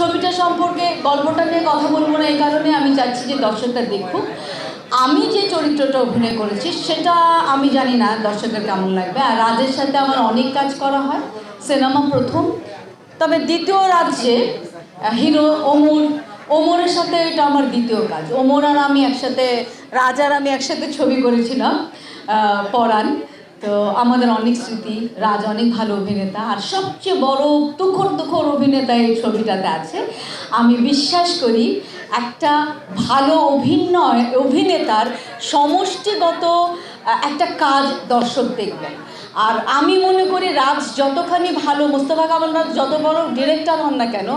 ছবিটা সম্পর্কে, গল্পটা নিয়ে কথা বলব না, এই কারণে আমি চাচ্ছি যে দর্শকরা দেখুক। আমি যে চরিত্রটা অভিনয় করেছি, সেটা আমি জানি না দর্শকের কেমন লাগবে। আর রাজের সাথে আমার অনেক কাজ করা হয়, সিনেমা প্রথম। তবে দ্বিতীয় রাজ্যে হিরো ওমর, ওমরের সাথে এটা আমার দ্বিতীয় কাজ। ওমর আর আমি একসাথে রাজার আমি একসাথে ছবি করেছিলাম পরাণ। তো আমাদের অনেক স্মৃতি, রাজ অনেক ভালো অভিনেতা, আর সবচেয়ে বড় তুখর তুখর অভিনেতা এই ছবিটাতে আছে। আমি বিশ্বাস করি একটা ভালো অভিনয়, অভিনেতার সমষ্টিগত একটা কাজ দর্শক দেখবেন। আর আমি মনে করি রাজ যতখানি ভালো, মোস্তফা কামাল রাজ যত বড় ডিরেক্টর হন না কেন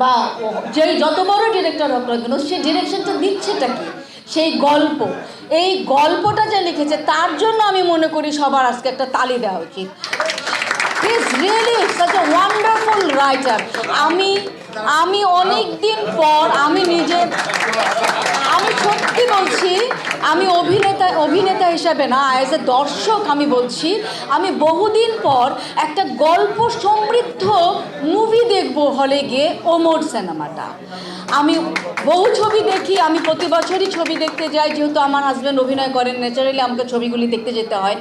বা যে যত বড় ডিরেক্টর হোক না কেন, সে ডিরেকশনটা দিচ্ছেটা কি? সেই গল্প। এই গল্পটা যে লিখেছে, তার জন্য আমি মনে করি সবার আজকে একটা তালি দেওয়া উচিত। Is really such a wonderful writer আমি আমি অনেক দিন পর আমি নিজে, আমি সত্যি বলছি আমি অভিনেতা অভিনেতা হিসাবে না অ্যাজ এ দর্শক আমি বলছি, আমি বহুদিন পর একটা গল্প সমৃদ্ধ মুভি দেখব হলে গিয়ে ওমর সিনেমাটা। আমি বহু ছবি দেখি, আমি প্রতি বছরই ছবি দেখতে যাই, যেহেতু আমার হাজব্যান্ড অভিনয় করেন ন্যাচারালি আমাকে ছবিগুলি দেখতে যেতে হয়।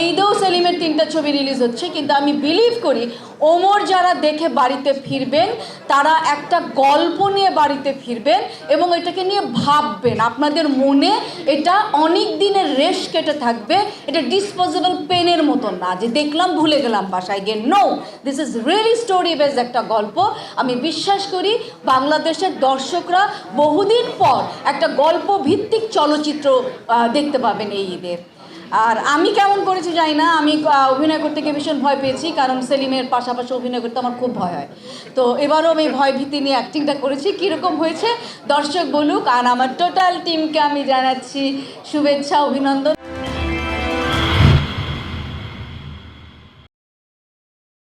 এই দেও সেলিমের তিনটা ছবি রিলিজ হচ্ছে, কিন্তু আমি বিলিভ করি, ওমর যারা দেখে বাড়িতে ফিরবেন, তারা একটা গল্প নিয়ে বাড়িতে ফিরবেন এবং এটাকে নিয়ে ভাববেন। আপনাদের মনে এটা অনেক দিনের রেশ কেটে থাকবে। এটা ডিসপোজেবল পেনের মতো না। যে দেখলাম, ভুলে গেলাম বাসায় গিয়ে। No this is really story base একটা গল্প। আমি বিশ্বাস করি, বাংলাদেশের দর্শকরা বহুদিন পর একটা গল্প ভিত্তিক চলচ্চিত্র দেখতে পাবেন এই ঈদে। আর আমি কেমন করেছি জানি না, আমি অভিনয় করতে গিয়ে ভীষণ ভয় পেয়েছি, কারণ সেলিমের পাশাপাশি অভিনয় করতে আমার খুব ভয় হয়। তো এবারও আমি ভয় ভীতি নিয়ে অ্যাক্টিংটা করেছি, কীরকম হয়েছে, দর্শক বলুক, আর আমার টোটাল টিমকে আমি জানাচ্ছি শুভেচ্ছা, অভিনন্দন।